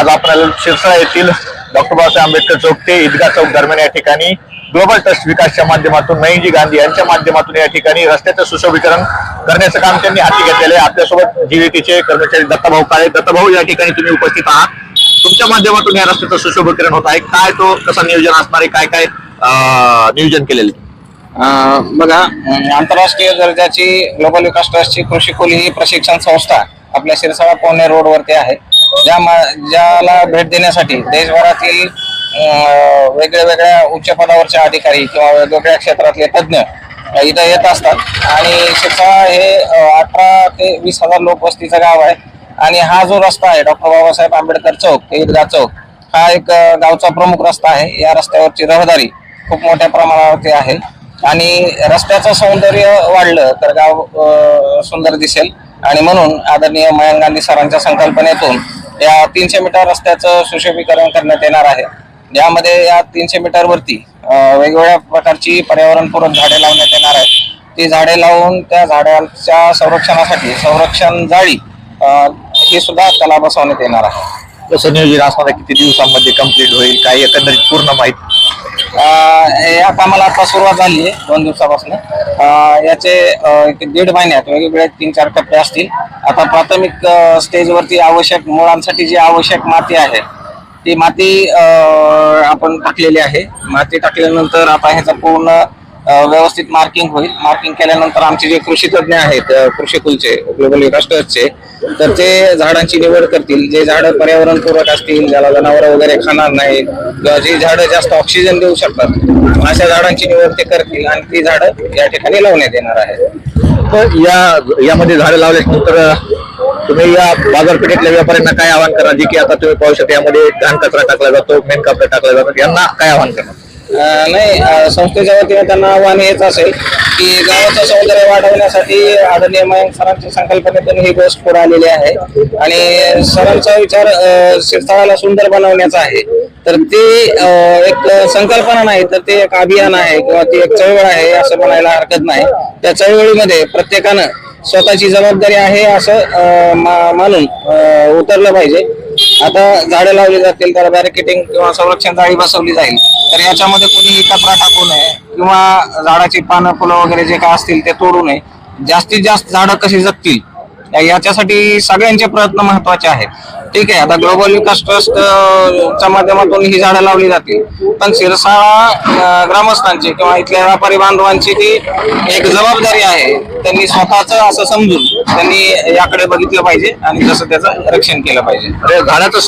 आज आपल्याला शिरसाळा येथील डॉक्टर बाबासाहेब आंबेडकर चौक ते ईदगा चौक दरम्यान या ठिकाणी ग्लोबल ट्रस्ट विकासच्या माध्यमातून नईजी गांधी यांच्या माध्यमातून या ठिकाणी रस्त्याचं सुशोभीकरण करण्याचं काम त्यांनी हाती घेतलेलं आहे. आपल्यासोबत जीवीटीचे कर्मचारी दत्ताभाऊ काळे. दत्ताभाऊ या ठिकाणी तुम्ही उपस्थित आहात. तुमच्या माध्यमातून या रस्त्याचं सुशोभीकरण होत आहे. काय तो कसं नियोजन असणार आहे? काय काय नियोजन केलेलं आहे? बघा आंतरराष्ट्रीय दर्जाची ग्लोबल विकास ट्रस्टची कृषी खोली ही प्रशिक्षण संस्था आपल्या शिरसाळा पुणे रोडवरती आहे. ज्या मा- ज्याला भेट देण्यासाठी देशभरातील वेगळ्या वेगळ्या उच्च पदावरचे अधिकारी किंवा वेगवेगळ्या क्षेत्रातले तज्ज्ञ इथं येत असतात. आणि शिक्षा हे अठरा ते वीस हजार लोकवस्तीचं गाव आहे. आणि हा जो रस्ता आहे डॉक्टर बाबासाहेब आंबेडकर चौक ते चौक हा एक गावचा प्रमुख रस्ता आहे. या रस्त्यावरची रहदारी खूप मोठ्या प्रमाणावरती आहे. आणि रस्त्याचं सौंदर्य वाढलं तर गाव सुंदर दिसेल. आणि म्हणून आदरणीय मयंक गांधी सरांच्या संकल्पनेतून या तीनशे मीटर रस्त्याचं सुशोभीकरण करण्यात येणार आहे. यामध्ये या तीनशे मीटरवरती वेगवेगळ्या प्रकारची पर्यावरणपूरक झाडे लावण्यात येणार आहेत. ती झाडे लावून त्या झाडांच्या संरक्षणासाठी संरक्षण जाळी ही सुद्धा त्याला बसवण्यात येणार आहे. तसं नियोजन असणार किती दिवसांमध्ये कंप्लीट होईल? काही एकंदरीत पूर्ण माहिती? या कामाला आता सुरुवात झाली आहे दोन दिवसापासून. याचे एक दीड महिन्यात वेगवेगळे तीन चार टप्पे असतील. आता प्राथमिक स्टेजवरती आवश्यक मुळांसाठी जी आवश्यक माती आहे ती माती आपण टाकलेली आहे. माती टाकल्यानंतर आता ह्याचा पूर्ण व्यवस्थित मार्किंग होईल. मार्किंग केल्यानंतर आमचे जे कृषी तज्ज्ञ आहेत कृषी कुलचे ग्लोबल विकास ट्रस्टचे तर ते झाडांची निवड करतील. जे झाडं पर्यावरणपूरक असतील ज्याला जनावरं वगैरे खाणार नाहीत किंवा जी झाडं जास्त ऑक्सिजन देऊ शकतात अशा झाडांची निवड ते करतील आणि ती झाडं या ठिकाणी लावण्यात येणार आहेत. तर या यामध्ये झाडं लावल्यानंतर तुम्ही या बाजारपेठेतल्या व्यापाऱ्यांना काय आवाहन करणार जे की आता तुम्ही पाहू शकता यामध्ये घाण कचरा टाकला जातो मेन कचरा टाकला जातो यांना काय आवाहन करणार नाही संस्थेच्या वतीने त्यांना आव्हान हेच असेल की गावाचं सौंदर्य वाढवण्यासाठी आदरणीय मयंक सरांच्या संकल्पनेतून ही गोष्ट पुढे आलेली आहे. आणि सरांचा विचार अं, सुंदर बनवण्याचा आहे. तर ती एक संकल्पना नाही तर ते एक अभियान आहे किंवा ती एक चळवळ आहे असं म्हणायला हरकत नाही. त्या चळवळीमध्ये प्रत्येकानं स्वतःची जबाबदारी आहे असं मा- मानून उतरलं पाहिजे. आता झाडं लावली जातील त्याला बॅरिकेटिंग किंवा संरक्षण जाळी बसवली जाईल. तर याच्यामध्ये कोणी कचरा टाकू नये किंवा झाडाची पानं फुलं वगैरे जे काय असतील ते तोडू नये. जास्तीत जास्त झाडं कशी जगतील? याच्यासाठी सगळ्यांचे प्रयत्न महत्त्वाचे आहेत. ठीक आहे आता ग्लोबल विकास ट्रस्ट च्या माध्यमातून ही झाडं लावली जातील. पण शिरसाळा ग्रामस्थांची किंवा इथल्या व्यापारी बांधवांची ती एक जबाबदारी आहे त्यांनी स्वतःच असं समजून त्यांनी याकडे बघितलं पाहिजे आणि जसं त्याचं रक्षण केलं पाहिजे. झाडाचं